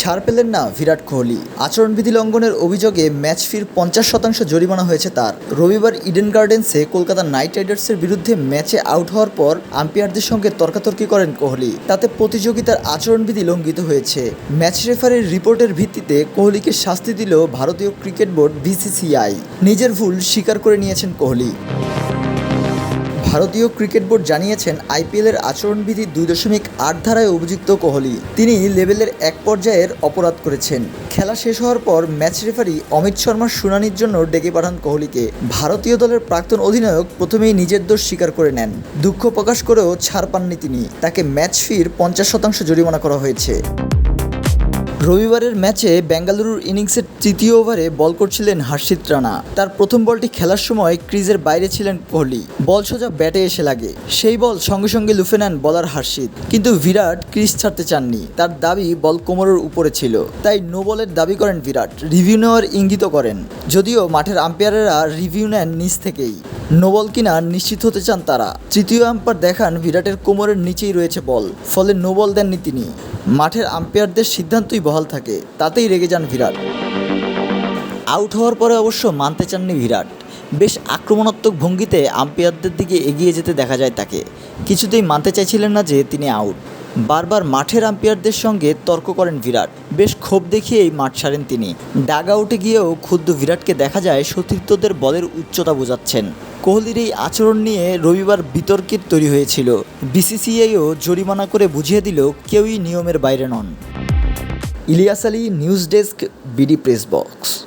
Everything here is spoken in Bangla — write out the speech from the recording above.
ছাড় পেলেন না বিরাট কোহলি। আচরণবিধি লঙ্ঘনের অভিযোগে ম্যাচ ফির পঞ্চাশ শতাংশ জরিমানা হয়েছে তার। রবিবার ইডেন গার্ডেন্সে কলকাতা নাইট রাইডার্সের বিরুদ্ধে ম্যাচে আউট হওয়ার পর আম্পায়ারদের সঙ্গে তর্কাতর্কি করেন কোহলি। তাতে প্রতিযোগিতার আচরণবিধি লঙ্ঘিত হয়েছে। ম্যাচ রেফারির রিপোর্টের ভিত্তিতে কোহলিকে শাস্তি দিল ভারতীয় ক্রিকেট বোর্ড বিসিসিআই। নিজের ভুল স্বীকার করে নিয়েছেন কোহলি। ভারতীয় ক্রিকেট বোর্ড জানিয়েছেন, আইপিএলের আচরণবিধি দুই দশমিক আট ধারায় অভিযুক্ত কোহলি। তিনি লেভেলের এক পর্যায়ের অপরাধ করেছেন। খেলা শেষ হওয়ার পর ম্যাচ রেফারি অমিত শর্মার শুনানির জন্য ডেকে পাঠান কোহলিকে। ভারতীয় দলের প্রাক্তন অধিনায়ক প্রথমেই নিজের দোষ স্বীকার করে নেন। দুঃখ প্রকাশ করেও ছাড় পাননি তিনি। তাকে ম্যাচ ফির পঞ্চাশ শতাংশ জরিমানা করা হয়েছে। রবিবারের ম্যাচে বেঙ্গালুরুর ইনিংসের তৃতীয় ওভারে বল করছিলেন হর্ষিত রানা। তার প্রথম বলটি খেলার সময় ক্রিজের বাইরে ছিলেন কোহলি। বল সোজা ব্যাটে এসে লাগে। সেই বল সঙ্গে সঙ্গে লুফে নেন বলার হর্ষিত। কিন্তু বিরাট ক্রিজ ছাড়তে চাননি। তার দাবি বল কোমরের উপরে ছিল। তাই নো বলের দাবি করেন বিরাট। রিভিউ নেওয়ার ইঙ্গিত করেন। যদিও মাঠের আম্পায়ারেরা রিভিউ নেন নিচ থেকেই। নোবল কিনা নিশ্চিত হতে চান তারা। তৃতীয় আম্পায়ার দেখান বিরাটের কোমরের নিচেই রয়েছে বল, ফলে নোবল দেননি তিনি। মাঠের আম্পায়ারদের সিদ্ধান্তই বহাল থাকে, তাতেই রেগে যান বিরাট। আউট হওয়ার পরে অবশ্য মানতে চাননি বিরাট। বেশ আক্রমণাত্মক ভঙ্গিতে আম্পায়ারদের দিকে এগিয়ে যেতে দেখা যায় তাকে। কিছুতেই মানতে চাইছিলেন না যে তিনি আউট। বারবার মাঠের আম্পায়ারদের সঙ্গে তর্ক করেন বিরাট। বেশ ক্ষোভ দেখিয়েই মাঠ ছাড়েন তিনি। ডাগ আউটে গিয়েও ক্ষুদ্র বিরাটকে দেখা যায় সতীর্থদের বলের উচ্চতা বোঝাচ্ছেন। কোহলির এই আচরণ নিয়ে রবিবার বিতর্কের তৈরি হয়েছিল। বিসিসিআইও জরিমানা করে বুঝিয়ে দিল কেউই নিয়মের বাইরে নন। Ilias Ali, news desk, BD press box.